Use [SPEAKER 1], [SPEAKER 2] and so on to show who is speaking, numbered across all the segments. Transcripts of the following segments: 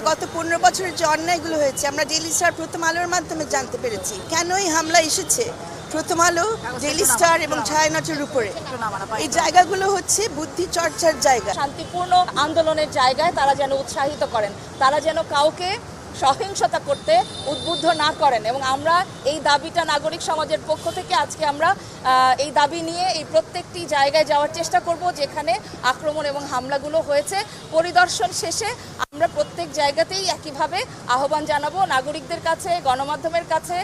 [SPEAKER 1] আমরা গত পনেরো বছরের যে অন্যায়গুলো হয়েছে, আমরা ডেইলি স্টার প্রথম আলোর মাধ্যমে জানতে পেরেছি। কেন এই হামলা এসেছে? প্রথম আলো ডেইলি স্টার এবং ছায়ানটের উপরে। এই জায়গাগুলো হচ্ছে বুদ্ধি চর্চার জায়গা।
[SPEAKER 2] শান্তিপূর্ণ আন্দোলনের জায়গায় তারা যেন উৎসাহিত করেন। তারা যেন কাউকে সহিংসতা করতে উদ্বুদ্ধ না করেন। এবং আমরা এই দাবিটা নাগরিক সমাজের পক্ষ থেকে আজকে আমরা এই দাবি নিয়ে এই প্রত্যেকটি জায়গায় যাওয়ার চেষ্টা করব, যেখানে আক্রমণ এবং হামলাগুলো হয়েছে। পরিদর্শন শেষে আমরা প্রত্যেক জায়গাতেই একইভাবে আহ্বান জানাব নাগরিকদের কাছে, গণমাধ্যমের কাছে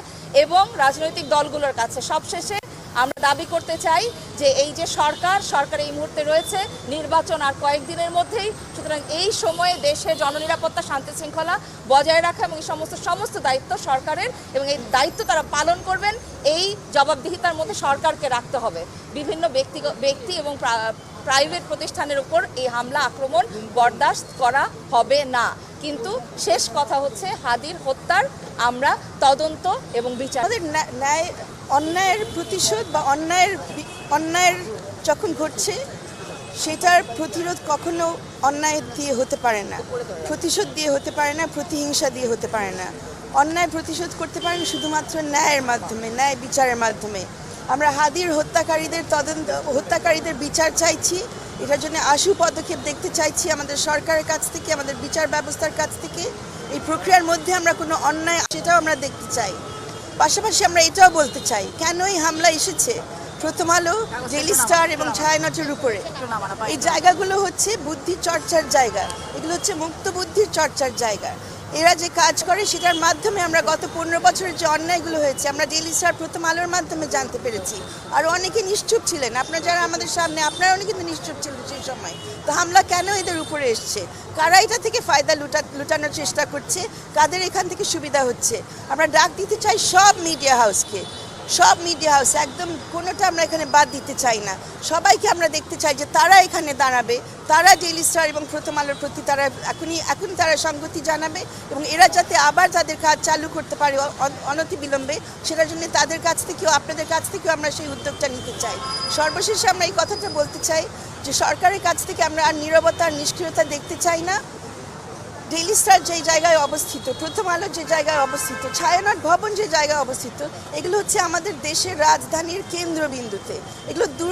[SPEAKER 2] এবং রাজনৈতিক দলগুলোর কাছে। সবশেষে আমরা দাবি করতে চাই যে এই যে সরকার সরকার এই মুহূর্তে রয়েছে, নির্বাচন আর কয়েকদিনের মধ্যেই। সুতরাং এই সময়ে দেশে জননিরাপত্তা, শান্তি শৃঙ্খলা বজায় রাখা এবং এই সমস্ত সমস্ত দায়িত্ব সরকারের এবং এই দায়িত্ব তারা পালন করবেন, এই জবাবদিহিতার মধ্যে সরকারকে রাখতে হবে। বিভিন্ন ব্যক্তি ব্যক্তি এবং প্রাইভেট প্রতিষ্ঠানের উপর এই হামলা, আক্রমণ বরদাস্ত করা হবে না। কিন্তু শেষ কথা হচ্ছে হাদির হত্যার আমরা তদন্ত এবং বিচার
[SPEAKER 1] ন্যায়, অন্যায়ের প্রতিশোধ বা অন্যায়ের অন্যায়ের যখন ঘটছে, সেটার প্রতিরোধ কখনো অন্যায় দিয়ে হতে পারে না। প্রতিশোধ দিয়ে হতে পারে না, প্রতিহিংসা দিয়ে হতে পারে না। অন্যায় প্রতিশোধ করতে পারেন শুধুমাত্র ন্যায়ের মাধ্যমে, ন্যায় বিচারের মাধ্যমে। আমরা হাদির হত্যাকারীদের তদন্ত, হত্যাকারীদের বিচার চাইছি। এটার জন্য আশু পদক্ষেপ দেখতে চাইছি আমাদের সরকারের কাছ থেকে, আমাদের বিচার ব্যবস্থার কাছ থেকে। এই প্রক্রিয়ার মধ্যে আমরা কোনো অন্যায়, সেটাও আমরা দেখতে চাই। পাশাপাশি আমরা এটাও বলতে চাই কেন এই হামলা এসেছে? প্রথম আলো, ডেইলি স্টার এবং ছায়ানটের উপরে। এই জায়গাগুলো হচ্ছে বুদ্ধি চর্চার জায়গা। এগুলো হচ্ছে মুক্ত বুদ্ধির চর্চার জায়গা। এরা যে কাজ করে সেটার মাধ্যমে আমরা গত পনেরো বছরের যে অন্যায়গুলো হয়েছে, আমরা ডেলি স্টার প্রথম আলোর মাধ্যমে জানতে পেরেছি। আর অনেকে নিশ্চুপ ছিলেন। আপনার যারা আমাদের সামনে আপনারা অনেকে কিন্তু নিশ্চুপ ছিলেন সেই সময়। তো হামলা কেন এদের উপরে এসছে? কারা এটা থেকে ফায়দা লুটা, লুটানোর চেষ্টা করছে? কাদের এখান থেকে সুবিধা হচ্ছে? আমরা ডাক দিতে চাই সব মিডিয়া হাউসকে। সব মিডিয়া হাউস একদম কোনোটা আমরা এখানে বাদ দিতে চাই না। সবাইকে আমরা দেখতে চাই যে তারা এখানে দাঁড়াবে, তারা ডেইলি স্টার এবং প্রথম আলোর প্রতি তারা এখনই এখন তারা সংগতি জানাবে এবং এরা যাতে আবার তাদের কাজ চালু করতে পারে অ- অনতি বিলম্বে সেটার জন্য তাদের কাছ থেকেও, আপনাদের কাছ থেকেও আমরা সেই উদ্যোগটা নিতে চাই। সর্বশেষে আমরা এই কথাটা বলতে চাই যে সরকারের কাছ থেকে আমরা আর নীরবতা আর নিষ্ক্রিয়তা দেখতে চাই না। ডেইলি স্টার যে জায়গায় অবস্থিত, প্রথম আলো যে জায়গায় অবস্থিত, ছায়ানট ভবন যে জায়গায় অবস্থিত, এগুলো হচ্ছে আমাদের দেশের রাজধানীর কেন্দ্রবিন্দুতে। এগুলো দূর